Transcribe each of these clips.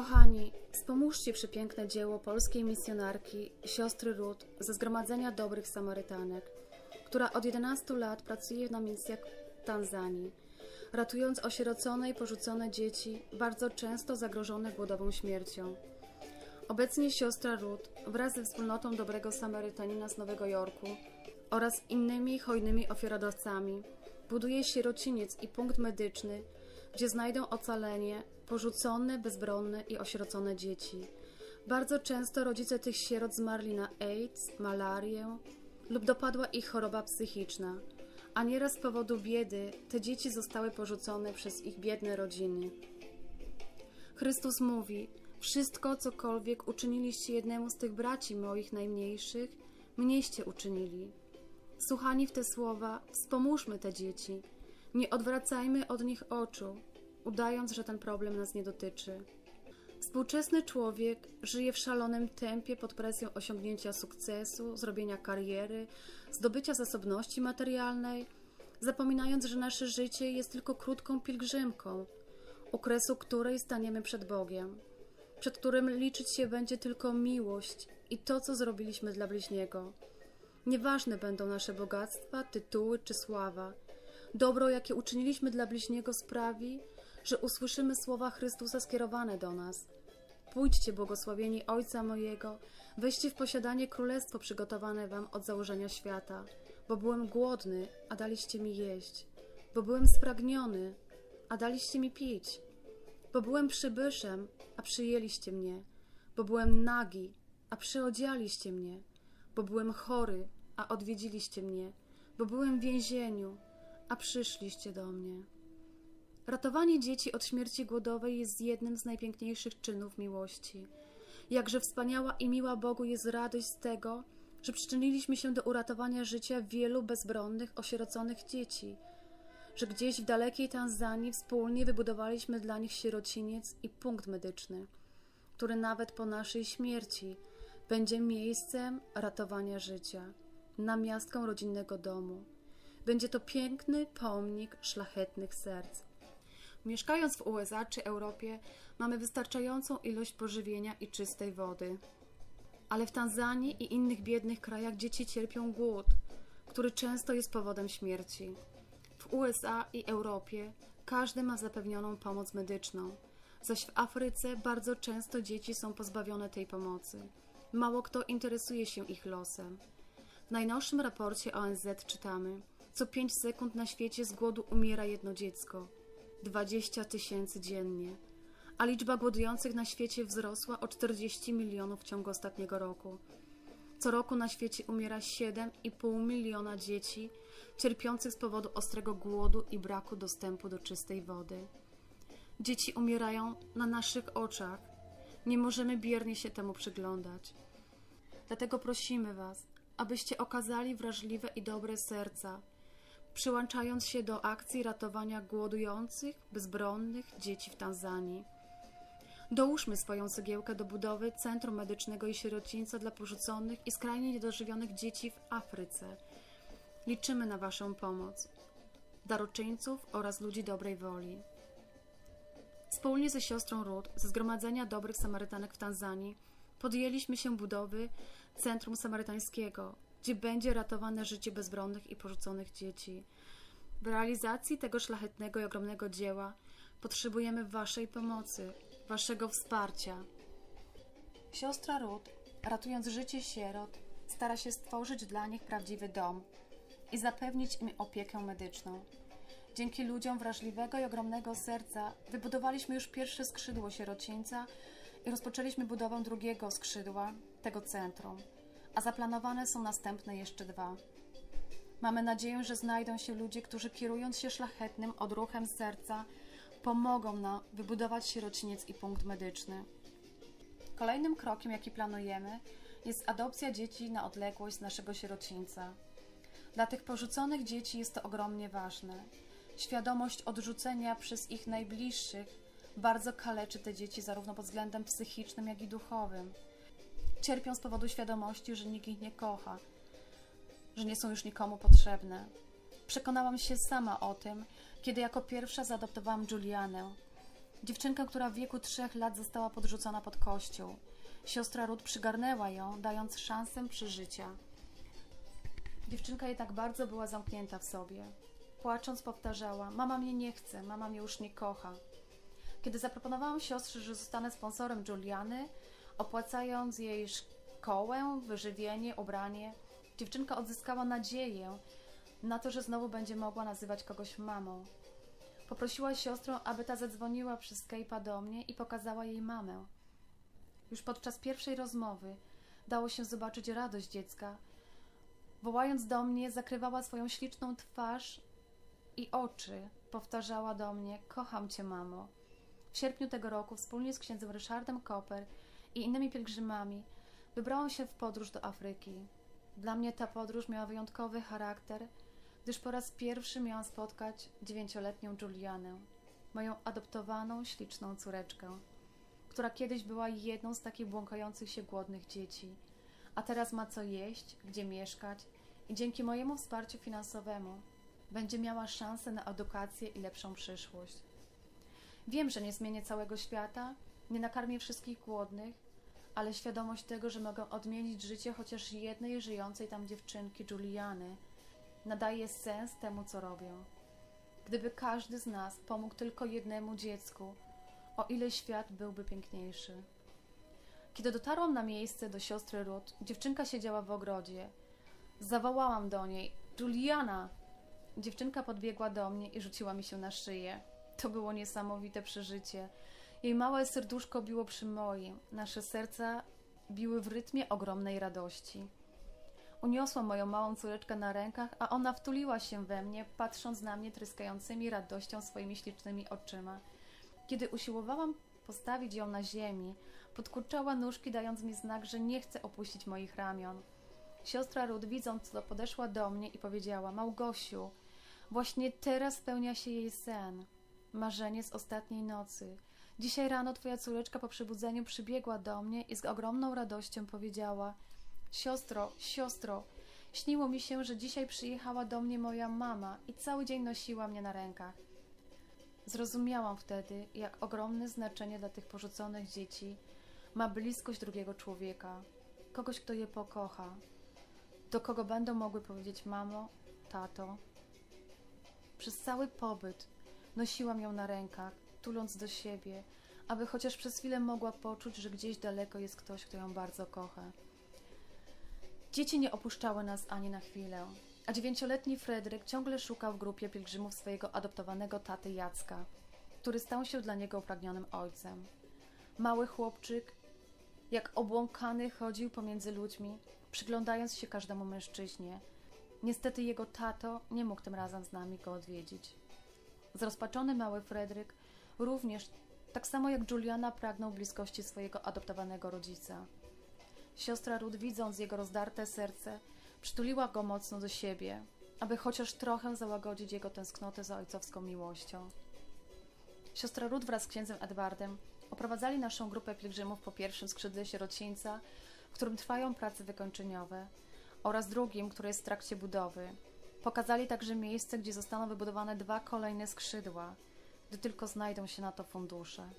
Kochani, wspomóżcie przepiękne dzieło polskiej misjonarki, siostry Ruth ze Zgromadzenia Dobrych Samarytanek, która od 11 lat pracuje na misjach w Tanzanii, ratując osierocone i porzucone dzieci, bardzo często zagrożone głodową śmiercią. Obecnie siostra Ruth wraz ze wspólnotą Dobrego Samarytanina z Nowego Jorku oraz innymi hojnymi ofiarodawcami buduje sierociniec i punkt medyczny, gdzie znajdą ocalenie porzucone, bezbronne i osierocone dzieci. Bardzo często rodzice tych sierot zmarli na AIDS, malarię lub dopadła ich choroba psychiczna, a nieraz z powodu biedy te dzieci zostały porzucone przez ich biedne rodziny. Chrystus mówi: Wszystko, cokolwiek uczyniliście jednemu z tych braci moich najmniejszych, mnieście uczynili. Słuchani w te słowa, wspomóżmy te dzieci. Nie odwracajmy od nich oczu, udając, że ten problem nas nie dotyczy. Współczesny człowiek żyje w szalonym tempie pod presją osiągnięcia sukcesu, zrobienia kariery, zdobycia zasobności materialnej, zapominając, że nasze życie jest tylko krótką pielgrzymką, u kresu której staniemy przed Bogiem, przed którym liczyć się będzie tylko miłość i to, co zrobiliśmy dla bliźniego. Nieważne będą nasze bogactwa, tytuły czy sława. Dobro, jakie uczyniliśmy dla bliźniego, sprawi, że usłyszymy słowa Chrystusa skierowane do nas. Pójdźcie, błogosławieni Ojca mojego, weźcie w posiadanie królestwo przygotowane wam od założenia świata, bo byłem głodny, a daliście mi jeść, bo byłem spragniony, a daliście mi pić, bo byłem przybyszem, a przyjęliście mnie, bo byłem nagi, a przyodzialiście mnie, bo byłem chory, a odwiedziliście mnie, bo byłem w więzieniu, a przyszliście do mnie. Ratowanie dzieci od śmierci głodowej jest jednym z najpiękniejszych czynów miłości. Jakże wspaniała i miła Bogu jest radość z tego, że przyczyniliśmy się do uratowania życia wielu bezbronnych, osieroconych dzieci, że gdzieś w dalekiej Tanzanii wspólnie wybudowaliśmy dla nich sierociniec i punkt medyczny, który nawet po naszej śmierci będzie miejscem ratowania życia, namiastką rodzinnego domu. Będzie to piękny pomnik szlachetnych serc. Mieszkając w USA czy Europie, mamy wystarczającą ilość pożywienia i czystej wody. Ale w Tanzanii i innych biednych krajach dzieci cierpią głód, który często jest powodem śmierci. W USA i Europie każdy ma zapewnioną pomoc medyczną, zaś w Afryce bardzo często dzieci są pozbawione tej pomocy. Mało kto interesuje się ich losem. W najnowszym raporcie ONZ czytamy: Co 5 sekund na świecie z głodu umiera jedno dziecko. 20 tysięcy dziennie, a liczba głodujących na świecie wzrosła o 40 milionów w ciągu ostatniego roku. Co roku na świecie umiera 7,5 miliona dzieci cierpiących z powodu ostrego głodu i braku dostępu do czystej wody. Dzieci umierają na naszych oczach. Nie możemy biernie się temu przyglądać. Dlatego prosimy Was, abyście okazali wrażliwe i dobre serca, przyłączając się do akcji ratowania głodujących, bezbronnych dzieci w Tanzanii. Dołóżmy swoją cegiełkę do budowy Centrum Medycznego i Sierocińca dla porzuconych i skrajnie niedożywionych dzieci w Afryce. Liczymy na Waszą pomoc, daroczyńców oraz ludzi dobrej woli. Wspólnie ze siostrą Ruth ze Zgromadzenia Dobrych Samarytanek w Tanzanii podjęliśmy się budowy Centrum Samarytańskiego, gdzie będzie ratowane życie bezbronnych i porzuconych dzieci. W realizacji tego szlachetnego i ogromnego dzieła potrzebujemy Waszej pomocy, Waszego wsparcia. Siostra Ruth, ratując życie sierot, stara się stworzyć dla nich prawdziwy dom i zapewnić im opiekę medyczną. Dzięki ludziom wrażliwego i ogromnego serca wybudowaliśmy już pierwsze skrzydło sierocińca i rozpoczęliśmy budowę drugiego skrzydła tego centrum, a zaplanowane są następne jeszcze dwa. Mamy nadzieję, że znajdą się ludzie, którzy kierując się szlachetnym odruchem serca, pomogą nam wybudować sierociniec i punkt medyczny. Kolejnym krokiem, jaki planujemy, jest adopcja dzieci na odległość z naszego sierocińca. Dla tych porzuconych dzieci jest to ogromnie ważne. Świadomość odrzucenia przez ich najbliższych bardzo kaleczy te dzieci zarówno pod względem psychicznym, jak i duchowym. Cierpią z powodu świadomości, że nikt ich nie kocha, że nie są już nikomu potrzebne. Przekonałam się sama o tym, kiedy jako pierwsza zaadoptowałam Julianę. Dziewczynkę, która w wieku trzech lat została podrzucona pod kościół. Siostra Ruth przygarnęła ją, dając szansę przeżycia. Dziewczynka jednak bardzo była zamknięta w sobie. Płacząc powtarzała: Mama mnie nie chce, mama mnie już nie kocha. Kiedy zaproponowałam siostrze, że zostanę sponsorem Juliany, opłacając jej szkołę, wyżywienie, ubranie, dziewczynka odzyskała nadzieję na to, że znowu będzie mogła nazywać kogoś mamą. Poprosiła siostrę, aby ta zadzwoniła przez Skype'a do mnie i pokazała jej mamę. Już podczas pierwszej rozmowy dało się zobaczyć radość dziecka. Wołając do mnie, zakrywała swoją śliczną twarz i oczy. Powtarzała do mnie: Kocham cię, mamo. W sierpniu tego roku, wspólnie z księdzem Ryszardem Koper i innymi pielgrzymami, wybrałam się w podróż do Afryki. Dla mnie ta podróż miała wyjątkowy charakter, gdyż po raz pierwszy miałam spotkać dziewięcioletnią Julianę, moją adoptowaną, śliczną córeczkę, która kiedyś była jedną z takich błąkających się głodnych dzieci, a teraz ma co jeść, gdzie mieszkać i dzięki mojemu wsparciu finansowemu będzie miała szansę na edukację i lepszą przyszłość. Wiem, że nie zmienię całego świata, nie nakarmię wszystkich głodnych, ale świadomość tego, że mogę odmienić życie chociaż jednej żyjącej tam dziewczynki, Juliany, nadaje sens temu, co robię. Gdyby każdy z nas pomógł tylko jednemu dziecku, o ile świat byłby piękniejszy. Kiedy dotarłam na miejsce do siostry Ruth, dziewczynka siedziała w ogrodzie. Zawołałam do niej: Juliana! Dziewczynka podbiegła do mnie i rzuciła mi się na szyję. To było niesamowite przeżycie. Jej małe serduszko biło przy moim. Nasze serca biły w rytmie ogromnej radości. Uniosłam moją małą córeczkę na rękach, a ona wtuliła się we mnie, patrząc na mnie tryskającymi radością swoimi ślicznymi oczyma. Kiedy usiłowałam postawić ją na ziemi, podkurczała nóżki, dając mi znak, że nie chce opuścić moich ramion. Siostra Ruth, widząc to, podeszła do mnie i powiedziała: Małgosiu, właśnie teraz spełnia się jej sen. Marzenie z ostatniej nocy. Dzisiaj rano twoja córeczka po przebudzeniu przybiegła do mnie i z ogromną radością powiedziała: Siostro, siostro, śniło mi się, że dzisiaj przyjechała do mnie moja mama i cały dzień nosiła mnie na rękach. Zrozumiałam wtedy, jak ogromne znaczenie dla tych porzuconych dzieci ma bliskość drugiego człowieka, kogoś, kto je pokocha, do kogo będą mogły powiedzieć mamo, tato. Przez cały pobyt nosiłam ją na rękach, tuląc do siebie, aby chociaż przez chwilę mogła poczuć, że gdzieś daleko jest ktoś, kto ją bardzo kocha. Dzieci nie opuszczały nas ani na chwilę, a dziewięcioletni Fredryk ciągle szukał w grupie pielgrzymów swojego adoptowanego taty Jacka, który stał się dla niego upragnionym ojcem. Mały chłopczyk, jak obłąkany, chodził pomiędzy ludźmi, przyglądając się każdemu mężczyźnie. Niestety jego tato nie mógł tym razem z nami go odwiedzić. Zrozpaczony mały Fredryk również, tak samo jak Juliana, pragnął bliskości swojego adoptowanego rodzica. Siostra Ruth, widząc jego rozdarte serce, przytuliła go mocno do siebie, aby chociaż trochę załagodzić jego tęsknotę za ojcowską miłością. Siostra Ruth wraz z księdzem Edwardem oprowadzali naszą grupę pielgrzymów po pierwszym skrzydle sierocińca, w którym trwają prace wykończeniowe, oraz drugim, które jest w trakcie budowy. Pokazali także miejsce, gdzie zostaną wybudowane dwa kolejne skrzydła, gdy tylko znajdą się na to fundusze.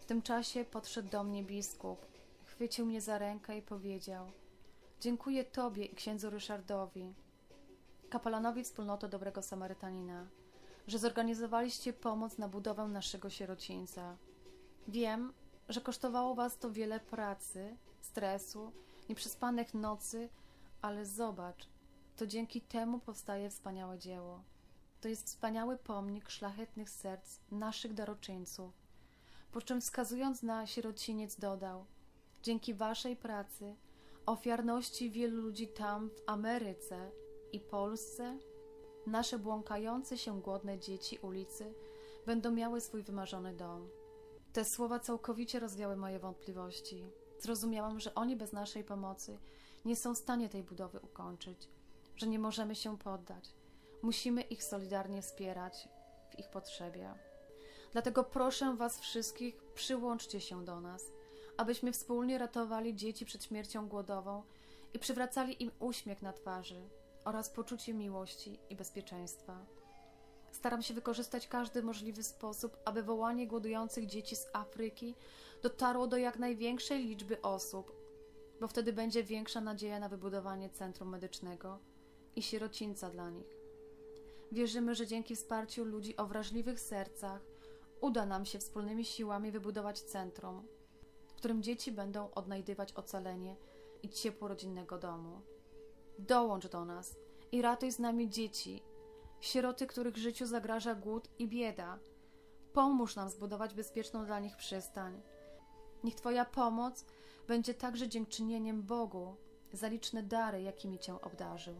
W tym czasie podszedł do mnie biskup, chwycił mnie za rękę i powiedział: Dziękuję Tobie i księdzu Ryszardowi, kapelanowi wspólnoty Dobrego Samarytanina, że zorganizowaliście pomoc na budowę naszego sierocińca. Wiem, że kosztowało Was to wiele pracy, stresu, nieprzespanych nocy, ale zobacz, to dzięki temu powstaje wspaniałe dzieło. To jest wspaniały pomnik szlachetnych serc naszych daroczyńców. Po czym wskazując na sierociniec dodał: Dzięki Waszej pracy, ofiarności wielu ludzi tam w Ameryce i Polsce, nasze błąkające się głodne dzieci ulicy będą miały swój wymarzony dom. Te słowa całkowicie rozwiały moje wątpliwości. Zrozumiałam, że oni bez naszej pomocy nie są w stanie tej budowy ukończyć, że nie możemy się poddać. Musimy ich solidarnie wspierać w ich potrzebie. Dlatego proszę Was wszystkich, przyłączcie się do nas, abyśmy wspólnie ratowali dzieci przed śmiercią głodową i przywracali im uśmiech na twarzy oraz poczucie miłości i bezpieczeństwa. Staram się wykorzystać każdy możliwy sposób, aby wołanie głodujących dzieci z Afryki dotarło do jak największej liczby osób, bo wtedy będzie większa nadzieja na wybudowanie centrum medycznego i sierocińca dla nich. Wierzymy, że dzięki wsparciu ludzi o wrażliwych sercach uda nam się wspólnymi siłami wybudować centrum, w którym dzieci będą odnajdywać ocalenie i ciepło rodzinnego domu. Dołącz do nas i ratuj z nami dzieci, sieroty, których życiu zagraża głód i bieda. Pomóż nam zbudować bezpieczną dla nich przystań. Niech Twoja pomoc będzie także dziękczynieniem Bogu za liczne dary, jakimi Cię obdarzył.